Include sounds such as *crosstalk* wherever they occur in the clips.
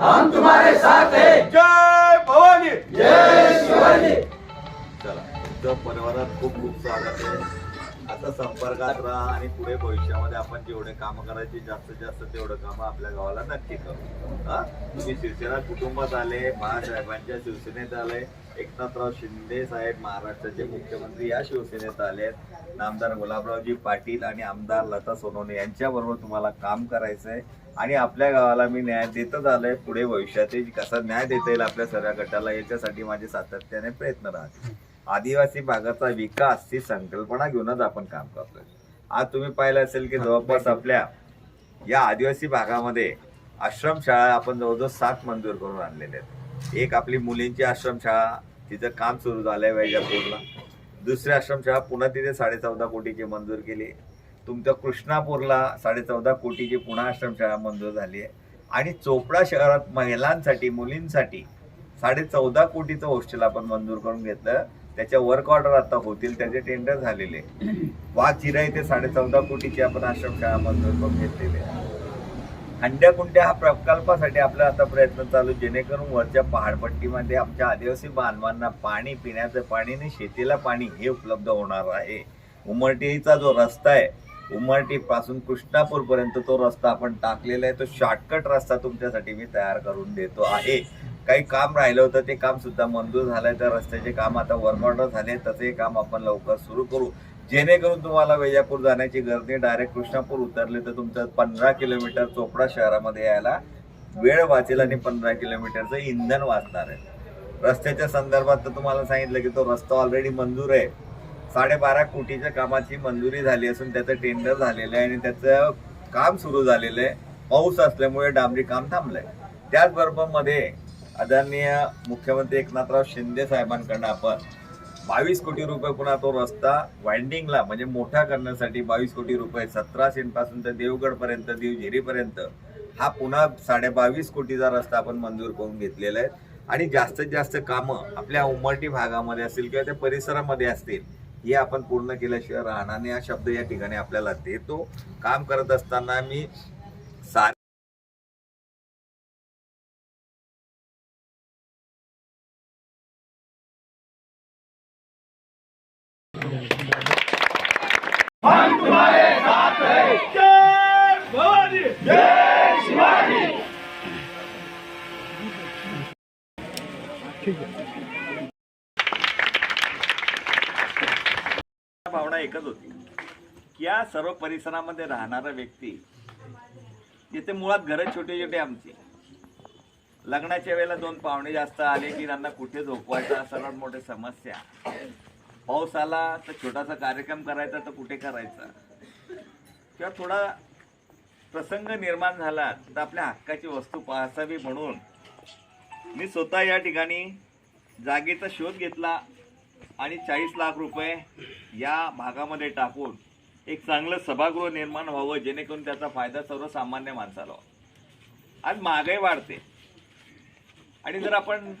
हम तुम्हारे साथ हैं। जय भवानी। जय शिवाजी चला तुमचं परिवारात खूप खूप स्वागत आहे. आता संपर्कात राहा आणि पुढे भविष्यामध्ये आपण जेवढे काम करायचे जास्तीत जास्त तेवढं काम आपल्या गावाला नक्की करू. हा? तुम्ही शिवसेना कुटुंबात आले बाळासाहेबांच्या शिवसेनेत आले एकनाथराव शिंदे साहेब महाराष्ट्राचे मुख्यमंत्री या शिवसेनेत आलेत नामदार गुलाबरावजी पाटील आणि आमदार लता सोनवणे यांच्याबरोबर तुम्हाला काम करायचंय. आणि आपल्या गावाला मी न्याय देतच आलोय. पुढे भविष्यातही कसा न्याय देता येईल आपल्या सगळ्या गटाला याच्यासाठी माझे सातत्याने प्रयत्न राहतील. आदिवासी भागाचा विकास ही संकल्पना घेऊनच आपण काम करतोय. आज तुम्ही पाहिलं असेल की जवळपास आपल्या या आदिवासी भागामध्ये आश्रमशाळा आपण जवळजवळ सात मंजूर करून आणलेल्या आहेत. एक आपली मुलींची आश्रमशाळा तिचं काम सुरू झालंय वैजापूरला. दुसरी आश्रमशाळा पुन्हा तिथे साडे चौदा कोटीची मंजूर केली. तुमच्या कृष्णापूरला साडे चौदा कोटीची पुन्हा आश्रमशाळा मंजूर झाली आहे. आणि चोपडा शहरात महिलांसाठी मुलींसाठी साडे चौदा कोटीचं हॉस्टेल आपण मंजूर करून घेतलं. त्याच्या वर्क ऑर्डर आता होतील त्याचे टेंडर झालेले *clears throat* वाचिरा इथे साडे चौदा कोटीची आपण आश्रमशाळा मंजूर करून घेतलेली हंड्या कुंड्या हा प्रकल्पासाठी आपला आता प्रयत्न चालू जेणेकरून वरच्या पहाडपट्टीमध्ये आमच्या आदिवासी बांधवांना पाणी पिण्याचं पाणी आणि शेतीला पाणी हे उपलब्ध होणार आहे. उमरटीचा जो रस्ता आहे उमरटी पासून कृष्णापूर पर्यंत तो रस्ता आपण टाकलेला आहे. तो शॉर्टकट रस्ता तुमच्यासाठी मी तयार करून देतो आहे. काही काम राहिलं होतं ते काम सुद्धा मंजूर झालंय. तर रस्त्याचे काम आता वर्क झाले तसे काम आपण लवकर सुरू करू. जेणेकरून तुम्हाला वेजापूर जाण्याची गर्दी डायरेक्ट कृष्णापूर उतरले तर तुमचं पंधरा किलोमीटर चोपडा शहरामध्ये यायला वेळ वाचेल आणि पंधरा किलोमीटरचं इंधन वाचणार आहे. रस्त्याच्या संदर्भात तर तुम्हाला सांगितलं की तो रस्ता ऑलरेडी मंजूर आहे. साडेबारा कोटीच्या कामाची मंजुरी झाली असून त्याचं टेंडर झालेलं आहे आणि त्याचं काम सुरू झालेलं आहे. पाऊस असल्यामुळे डांबरी काम थांबलंय. त्याचबरोबरमध्ये आदरणीय मुख्यमंत्री एकनाथराव शिंदे साहेबांकडनं आपण बावीस कोटी रुपये पुन्हा तो रस्ता वाइंडिंगला म्हणजे मोठा करण्यासाठी बावीस कोटी रुपये सतरा सेंटपासून तर देवगडपर्यंत देवझेरीपर्यंत हा पुन्हा साडे बावीस कोटीचा रस्ता आपण मंजूर करून घेतलेला आहे. आणि जास्तीत जास्त कामं आपल्या उमरटी भागामध्ये असतील किंवा त्या परिसरामध्ये असतील हे आपण पूर्ण केल्याशिवाय राहणार नाही. हा शब्द या ठिकाणी आपल्याला देतो. काम करत असताना मी सारे हम तुम्हारे साथ हैं जय भवानी शिवाजी भावना एकच होती की या सर्व परिसरामध्ये राहणारा व्यक्ती जिथे मुळात घरं छोटे छोटे आमचे. लग्नाच्या वेळेला दोन पाहुणे जास्त आले की त्यांना कुठे झोपवायचा सर्वात मोठे समस्या. पाऊस आला तर छोटासा कार्यक्रम करायचा तर कुठे करायचा? किंवा थोडा प्रसंग निर्माण झाला तर आपल्या हक्काची वस्तू पाहावी म्हणून मी स्वतः या ठिकाणी जागेचा शोध घेतला आणि चाळीस लाख रुपये या भागामध्ये टाकून एक चांगलं सभागृह निर्माण व्हावं जेणेकरून त्याचा फायदा सर्वसामान्य माणसाला व्हावा आज महागाई वाढते. आणि जर आपण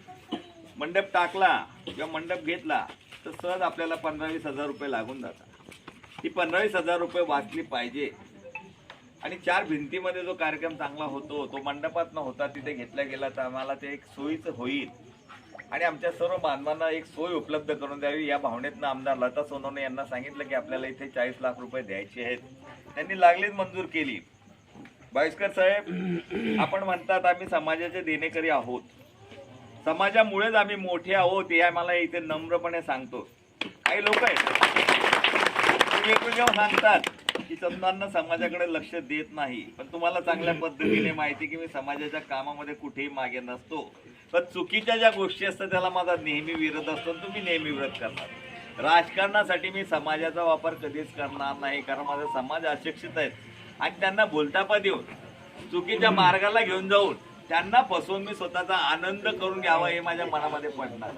मंडप टाकला किंवा मंडप घेतला तर सहज आपल्याला पंधरा वीस हजार रुपये लागून जातात. ती पंधरा वीस हजार रुपये वाचली पाहिजे. आणि चार भिंतीमध्ये जो कार्यक्रम चांगला होतो तो मंडपात न होता तिथे घेतला गेला तर आम्हाला ते एक सोयीचं होईल. आणि आमच्या सर्व बांधवांना एक सोय उपलब्ध करून द्यावी. या भावनेतनं आमदार लता सोनवणे यांना सांगितलं की आपल्याला इथे चाळीस लाख रुपये द्यायचे आहेत. त्यांनी लागलीच मंजूर केली. बाईसकर साहेब *clears throat* आपण म्हणतात आम्ही समाजाचे देणेकरी आहोत. समाजामुळेच आम्ही मोठे आहोत हे आम्हाला इथे नम्रपणे सांगतो. काही लोक आहेत वेगवेगळ्या सांगतात. की समजांना समाजाकडे लक्ष देत नाही. पण तुम्हाला चांगल्या पद्धतीने माहिती की मी समाजाच्या कामामध्ये कुठेही मागे नसतो. पण चुकीच्या ज्या गोष्टी असतात त्याला माझा नेहमी विरोध असतो आणि तुम्ही नेहमी विरोध करणार राजकारणासाठी मी समाजाचा वापर कधीच करणार नाही कारण माझा समाज अशिक्षित आहेत. आणि त्यांना बोलतापा देऊन चुकीच्या मार्गाला घेऊन जाऊन त्यांना फसवून मी स्वतःचा आनंद करून घ्यावा हे माझ्या मनामध्ये पडणार